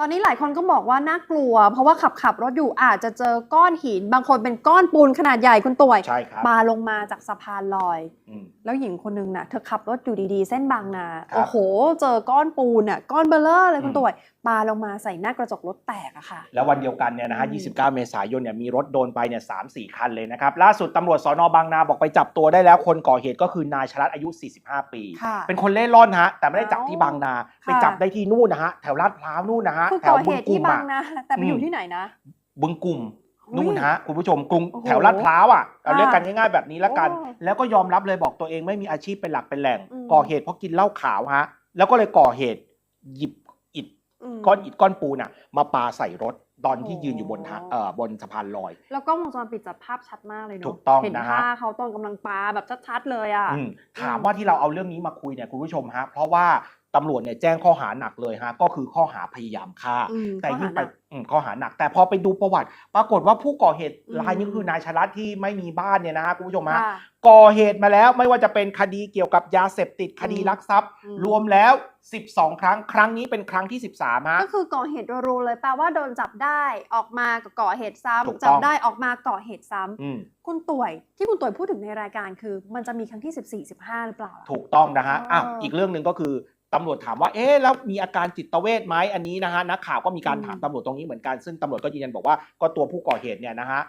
ตอนนี้หลายคนก็บอกว่าน่ากลัว เพราะว่าขับขับรถอยู่อาจจะเจอก้อนหิน บางคนเป็นก้อนปูนขนาดใหญ่คุณต่วยใช่ครับปาลงมาจากสะพานลอยอืมแล้วหญิงคนนึงน่ะเธอขับรถอยู่ดีๆ เส้นบางนาครับโอ้โห เจอก้อนปูนอะก้อนเบลเลอร์เลยคุณอืมต่วยปาลงมาใส่หน้ากระจกรถแตกอะค่ะ แล้ววันเดียวกันเนี่ยนะฮะอืม29 เมษายนเนี่ยมีรถโดนไปเนี่ยสามสี่คันเลยนะครับ ล่าสุดตำรวจสอนอบางนาบอกไปจับตัวได้แล้ว คนก่อเหตุก็คือนายชลัดอายุ 45 ปีค่ะเป็นคนเล่ร่อนฮะแต่ไม่ได้จับที่เอ้าบางนา ไปค่ะจับได้ที่นู่นนะฮะแถวลาดพร้าวนู่นนะฮะคือแถก่วอเหบึงตุกุที่มบาอะงนาแต่ไปอยู่อืมที่ไหนนะบึงกลุ่มอุ๊ยนู่นฮะคุณผู้ชมกรุงโอ้โหแถวลาดพร้าวอะเราเรียกกันง่ายๆแบบนี้ละกันโอ้แล้วก็ยอมรับเลยบอกตัวเองไม่มีอาชีพเป็นหลักเป็นแหล่งอืมก่อเหตุเพราะกินเหล้าขาวฮะ แล้วก็เลยก่อเหตุหยิบอิฐมก้อนอิฐก้อนปูนอะ มาปาใส่รถตอนที่โอ้ยืนอยู่บนทางเอ่อบนสะพานลอย แล้วกล้องวงจรปิดจับภาพชัดมากเลยเนาะถูกต้องเห็นนะฮะท่าเขาตอนกำลังปาแบบชัดๆเลยอะอืมถามว่าที่เราเอาเรื่องนี้มาคุยเนี่ยคุณผู้ชมฮะเพราะว่า ตำรวจเนี่ยแจ้งข้อหาหนักเลยฮะก็คือข้อหาพยายามฆ่า อืมแต่ข้อยิ่หางหไปนัก อืมข้อหาหนัก แต่พอไปดูประวัติ ปรากฏว่าผู้ก่อเหตุอืมรายนี้คือนายชลัดที่ไม่มีบ้านเนี่ยนะฮะคุณผู้ชมฮะ ค่ะ ก่อเหตุมาแล้วไม่ว่าจะเป็นคดีเกี่ยวกับยาเสพติดคดีลักทรัพย์ อืม รวมแล้ว 12 ครั้ง ครั้งนี้เป็นครั้งที่ 13ฮะ ก็คือก่อเหตุรัวๆเลยแปลว่าโดนจับได้ออกมาก็ก่อเหตุซ้ำถูกต้องจับได้ออกมาก่อเหตุซ้ำอืมคุณต่วยที่คุณต่วยพูดถึงในรายการคือ มันจะมีครั้งที่ 14 15 หรือเปล่าล่ะ ถูกต้องนะฮะอ๋ออ่อะอีกเรื่องหนึ่งก็คือ ตำรวจถามว่า เอ๊ะ แล้วมีอาการจิตเวทไหมอันนี้นะฮะ นักข่าวก็มีการอืมถามตำรวจตรงนี้เหมือนกัน ซึ่งตำรวจก็ยืนยันบอกว่า ก็ตัวผู้ก่อเหตุเนี่ยนะฮะ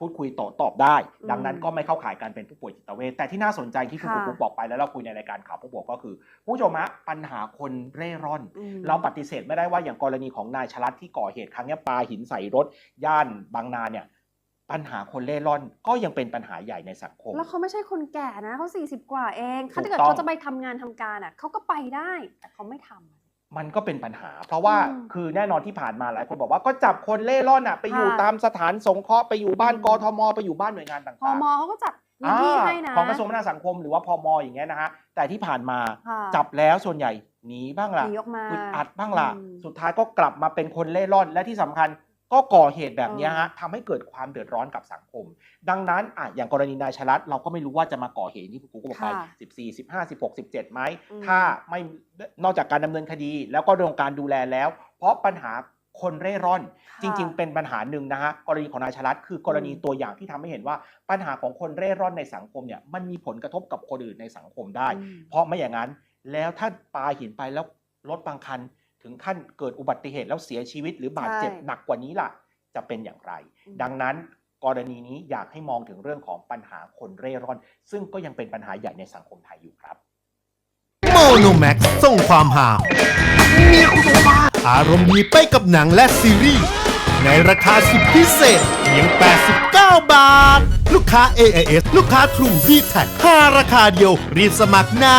พูดคุยตอบตอบได้อืมดังนั้นก็ไม่เข้าข่ายการเป็นผู้ป่วยจิตเวทแต่ที่น่าสนใจที่คุณค่ะปุ๊กบอกไปแล้วเราคุยในรายการข่าวผู้บวกก็คือ ผู้ชมฮะปัญหาคนเร่ร่อนอืมเราปฏิเสธไม่ได้ว่าอย่างกรณีของนายชลัดที่ก่อเหตุครั้งเนี้ยปาหินใส่รถย่านบางนาเนี่ย ปัญหาคนเร่ร่อนก็ยังเป็นปัญหาใหญ่ในสังคม แล้วเขาไม่ใช่คนแก่นะเขา40 กว่าเองถูถ้ากเกิดต้องเขาจะไปทำงานทำการอะเขาก็ไปได้แต่เขาไม่ทำมันก็เป็นปัญหา เพราะว่าอืมคือแน่นอนที่ผ่านมาหลายคนบอกว่าก็จับคนเล่ร่อนอะไปอยู่ค่ะตามสถานสงเคราะห์ไปอยู่บ้านอืมกทมไปอยู่บ้านหน่วยงานต่างพๆมเขาก็จัดพื้นที่อ่าให้นะของกระทรวงพัฒนาสังคมหรือว่าพมอย่างเงี้ยนะฮะแต่ที่ผ่านมาค่ะจับแล้วส่วนใหญ่หนีบ้างหล่ะนีออกมาอึดอัดบ้างล่ะอืมสุดท้ายก็กลับมาเป็นคนเล่ร่อนและที่สำคัญ ก็ก่อเหตุแบบเนี้ยฮะทำให้เกิดความเดือดร้อนกับสังคม ดังนั้นอะอย่างกรณีนายชลัดเราก็ไม่รู้ว่าจะมาก่อเหตุที่คุณครูก็บอกไปค่ะ14 15 16 17ไหมอืมถ้าไม่นอกจากการดำเนินคดี แล้วก็เรื่องของการดูแลแล้ว เพราะปัญหาคนเร่ร่อนค่ะจริง ๆ เป็นปัญหาหนึ่งนะฮะกรณีของนายชลัดคือกรณีอืมตัวอย่างที่ทำให้เห็นว่าปัญหาของคนเร่ร่อนในสังคมเนี่ยมันมีผลกระทบกับคนอื่นในสังคมได้อืมเพราะไม่อย่างนั้นแล้วถ้าปาหินไปแล้วรถบางคัน ถึงขั้นเกิดอุบัติเหตุแล้วเสียชีวิต หรือบาดเจ็บใช่หนักกว่านี้ล่ะ จะเป็นอย่างไรอืมดังนั้นกรณีนี้อยากให้มองถึงเรื่องของปัญหาคนเร่ร่อน ซึ่งก็ยังเป็นปัญหาใหญ่ในสังคมไทยอยู่ครับโมโนแม็กส่งความหาอารมณ์ดีไปกับหนังและซีรีส์ในราคาสุดพิเศษเพียง 89 บาท ลูกค้า AIS ลูกค้า True d t แท็5ราคาเดียวรีบสมัครนะ